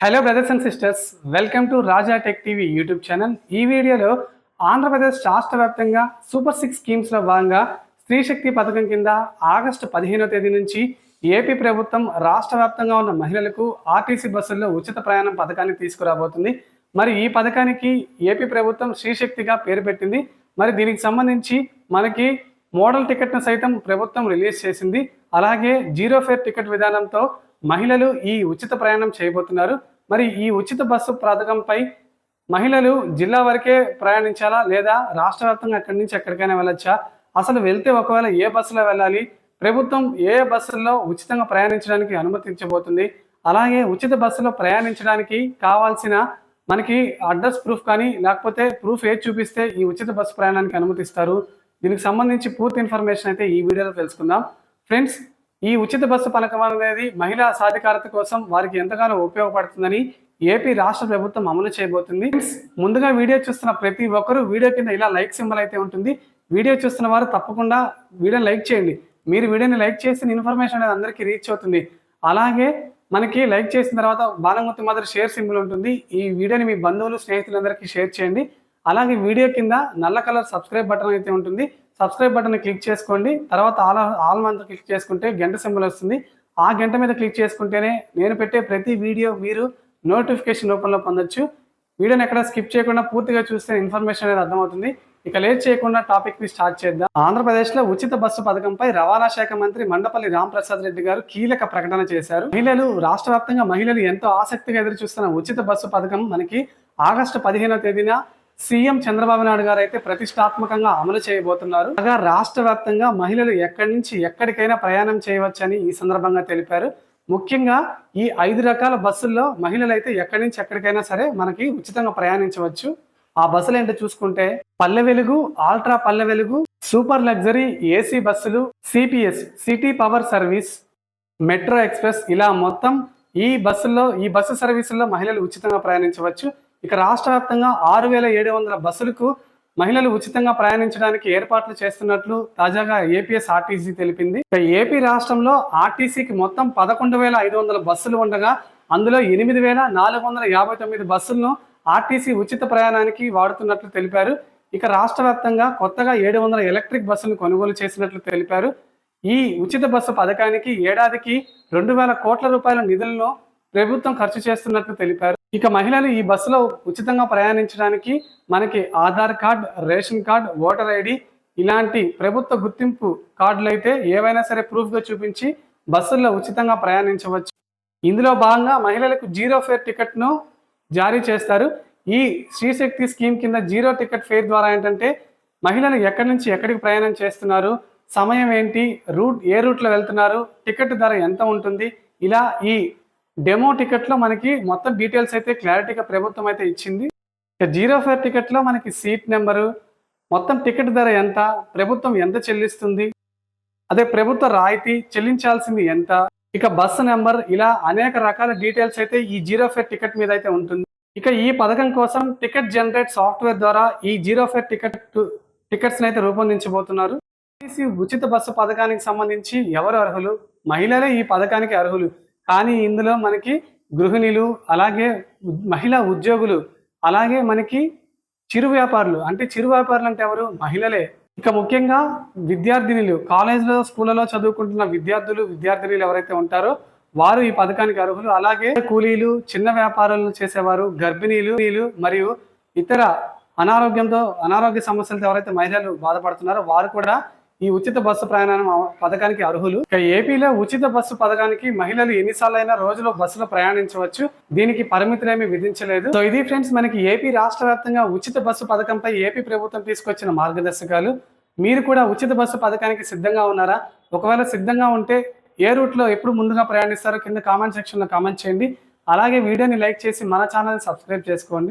Hello brothers and sisters welcome to Raja tech TV YouTube channel ఈ వీడియోలో ఆంధ్రప్రదేశ్ రాష్ట్ర వ్యాప్తంగా సూపర్ సిక్స్ స్కీమ్స్లో భాగంగా స్త్రీ శక్తి పథకం కింద ఆగస్టు పదిహేనో తేదీ నుంచి ఏపీ ప్రభుత్వం రాష్ట్ర వ్యాప్తంగా ఉన్న మహిళలకు ఆర్టీసీ బస్సుల్లో ఉచిత ప్రయాణం పథకాన్ని తీసుకురాబోతుంది. మరి ఈ పథకానికి ఏపీ ప్రభుత్వం శ్రీశక్తిగా పేరు పెట్టింది. మరి దీనికి సంబంధించి మనకి మోడల్ టికెట్ను సైతం ప్రభుత్వం రిలీజ్ చేసింది. అలాగే జీరో ఫేర్ టికెట్ విధానంతో మహిళలు ఈ ఉచిత ప్రయాణం చేయబోతున్నారు. మరి ఈ ఉచిత బస్సు పథకంపై మహిళలు జిల్లా వరకే ప్రయాణించాలా లేదా రాష్ట్ర వ్యాప్తంగా అక్కడి నుంచి ఎక్కడికైనా వెళ్ళొచ్చా? అసలు వెళ్తే ఒకవేళ ఏ బస్సులో వెళ్ళాలి? ప్రభుత్వం ఏ బస్సుల్లో ఉచితంగా ప్రయాణించడానికి అనుమతించబోతుంది? అలాగే ఉచిత బస్సులో ప్రయాణించడానికి కావాల్సిన మనకి అడ్రస్ ప్రూఫ్ కానీ లేకపోతే ప్రూఫ్ ఏది చూపిస్తే ఈ ఉచిత బస్సు ప్రయాణానికి అనుమతిస్తారు? దీనికి సంబంధించి పూర్తి ఇన్ఫర్మేషన్ అయితే ఈ వీడియోలో తెలుసుకుందాం. ఫ్రెండ్స్ ఈ ఉచిత బస్సు పథకం అనేది మహిళా సాధికారత కోసం వారికి ఎంతగానో ఉపయోగపడుతుందని ఏపీ రాష్ట్ర ప్రభుత్వం అమలు చేయబోతుంది. ముందుగా వీడియో చూస్తున్న ప్రతి ఒక్కరూ వీడియో కింద ఇలా లైక్ సింబల్ అయితే ఉంటుంది. వీడియో చూస్తున్న వారు తప్పకుండా వీడియోని లైక్ చేయండి. మీరు వీడియోని లైక్ చేసిన ఇన్ఫర్మేషన్ అనేది అందరికీ రీచ్ అవుతుంది. అలాగే మనకి లైక్ చేసిన తర్వాత బాలమూర్తి మాదిరి షేర్ సింబల్ ఉంటుంది. ఈ వీడియోని మీ బంధువులు స్నేహితులందరికీ షేర్ చేయండి. అలాగే వీడియో కింద నల్ల కలర్ సబ్స్క్రైబ్ బటన్ అయితే ఉంటుంది. సబ్స్క్రైబ్ బటన్ క్లిక్ చేసుకోండి. తర్వాత ఆల్ ఆల్ మంత్ క్లిక్ చేసుకుంటే గంట సింబల్ వస్తుంది. ఆ గంట మీద క్లిక్ చేసుకుంటేనే నేను పెట్టే ప్రతి వీడియో మీరు నోటిఫికేషన్ రూపంలో పొందొచ్చు. వీడియోని ఎక్కడ స్కిప్ చేయకుండా పూర్తిగా చూస్తే ఇన్ఫర్మేషన్ అనేది అర్థమవుతుంది. ఇక లేట్ చేయకుండా టాపిక్ని స్టార్ట్ చేద్దాం. ఆంధ్రప్రదేశ్లో ఉచిత బస్సు పథకంపై రవాణా శాఖ మంత్రి మండపల్లి రాంప్రసాద్ రెడ్డి గారు కీలక ప్రకటన చేశారు. మహిళలు రాష్ట్ర మహిళలు ఎంతో ఆసక్తిగా ఎదురు చూస్తున్న ఉచిత బస్సు పథకం మనకి ఆగస్టు పదిహేనో తేదీన సీఎం చంద్రబాబు నాయుడు గారు అయితే ప్రతిష్టాత్మకంగా అమలు చేయబోతున్నారు. కాగా రాష్ట్ర వ్యాప్తంగా మహిళలు ఎక్కడి నుంచి ఎక్కడికైనా ప్రయాణం చేయవచ్చని ఈ సందర్భంగా తెలిపారు. ముఖ్యంగా ఈ ఐదు రకాల బస్సుల్లో మహిళలు అయితే ఎక్కడి నుంచి ఎక్కడికైనా సరే మనకి ఉచితంగా ప్రయాణించవచ్చు. ఆ బస్సులు ఏంటో చూసుకుంటే Palle Velugu ultra Palle Velugu super luxury AC బస్సులు CPS city power service metro express ఇలా మొత్తం ఈ బస్సుల్లో ఈ బస్సు సర్వీసుల్లో మహిళలు ఉచితంగా ప్రయాణించవచ్చు. ఇక రాష్ట్ర వ్యాప్తంగా ఆరు వేల ఏడు వందల బస్సులకు మహిళలు ఉచితంగా ప్రయాణించడానికి ఏర్పాట్లు చేస్తున్నట్లు తాజాగా ఏపీఎస్ ఆర్టీసీ తెలిపింది. ఇక ఏపీ రాష్ట్రంలో ఆర్టీసీకి మొత్తం పదకొండు వేల ఐదు వందల బస్సులు ఉండగా అందులో ఎనిమిది వేల నాలుగు వందల యాభై తొమ్మిది బస్సులను ఆర్టీసీ ఉచిత ప్రయాణానికి వాడుతున్నట్లు తెలిపారు. ఇక రాష్ట్ర వ్యాప్తంగా కొత్తగా ఏడు వందల ఎలక్ట్రిక్ బస్సులను కొనుగోలు చేసినట్లు తెలిపారు. ఈ ఉచిత బస్సు పథకానికి ఏడాదికి రెండు వేల కోట్ల రూపాయల నిధులను ప్రభుత్వం ఖర్చు చేస్తున్నట్లు తెలిపారు. ఇక మహిళలు ఈ బస్సులో ఉచితంగా ప్రయాణించడానికి మనకి Aadhaar card ration card voter ID ఇలాంటి ప్రభుత్వ గుర్తింపు కార్డులు అయితే ఏవైనా సరే ప్రూఫ్గా చూపించి బస్సుల్లో ఉచితంగా ప్రయాణించవచ్చు. ఇందులో భాగంగా మహిళలకు జీరో ఫేర్ టికెట్ను జారీ చేస్తారు. ఈ శ్రీశక్తి స్కీమ్ కింద జీరో టికెట్ ఫేర్ ద్వారా ఏంటంటే మహిళలు ఎక్కడి నుంచి ఎక్కడికి ప్రయాణం చేస్తున్నారు సమయం ఏంటి రూట్ ఏ రూట్లో వెళ్తున్నారు టికెట్ ధర ఎంత ఉంటుంది ఇలా ఈ డెమో టికెట్లో మనకి మొత్తం డీటెయిల్స్ అయితే క్లారిటీగా ప్రభుత్వం అయితే ఇచ్చింది. ఇక జీరో ఫేర్ టికెట్లో మనకి సీట్ నెంబరు మొత్తం టికెట్ ధర ఎంత ప్రభుత్వం ఎంత చెల్లిస్తుంది అదే ప్రభుత్వ రాయితీ చెల్లించాల్సింది ఎంత ఇక బస్సు నెంబర్ ఇలా అనేక రకాల డీటెయిల్స్ అయితే ఈ జీరో ఫేర్ టికెట్ మీద అయితే ఉంటుంది. ఇక ఈ పథకం కోసం టికెట్ జనరేట్ సాఫ్ట్వేర్ ద్వారా ఈ జీరో ఫేర్ టికెట్ టికెట్స్ అయితే రూపొందించబోతున్నారు. ఉచిత బస్సు పథకానికి సంబంధించి ఎవరు అర్హులు? మహిళలే ఈ పథకానికి అర్హులు. కానీ ఇందులో మనకి గృహిణులు అలాగే మహిళా ఉద్యోగులు అలాగే మనకి చిరు వ్యాపారులు. అంటే చిరు వ్యాపారులు అంటే ఎవరు? మహిళలే. ఇక ముఖ్యంగా విద్యార్థినిలు. కాలేజ్లో స్కూళ్ళలో చదువుకుంటున్న విద్యార్థులు విద్యార్థినులు ఎవరైతే ఉంటారో వారు ఈ పథకానికి అర్హులు. అలాగే కూలీలు చిన్న వ్యాపారాలు చేసేవారు గర్భిణీలు మరియు ఇతర అనారోగ్యంతో అనారోగ్య సమస్యలతో ఎవరైతే మహిళలు బాధపడుతున్నారో వారు కూడా ఈ ఉచిత బస్సు ప్రయాణం పథకానికి అర్హులు? ఇక ఏపీలో ఉచిత బస్సు పథకానికి మహిళలు ఎన్నిసార్లు అయినా రోజులో బస్సులో ప్రయాణించవచ్చు. దీనికి పరిమితులేమి విధించలేదు. సో ఇది ఫ్రెండ్స్ మనకి ఏపీ రాష్ట్ర వ్యాప్తంగా ఉచిత బస్సు పథకంపై ఏపీ ప్రభుత్వం తీసుకొచ్చిన మార్గదర్శకాలు. మీరు కూడా ఉచిత బస్సు పథకానికి సిద్ధంగా ఉన్నారా? ఒకవేళ సిద్ధంగా ఉంటే ఏ రూట్లో ఎప్పుడు ముందుగా ప్రయాణిస్తారో కింద కామెంట్ సెక్షన్లో కామెంట్ చేయండి. అలాగే వీడియోని లైక్ చేసి మన ఛానల్ని సబ్స్క్రైబ్ చేసుకోండి.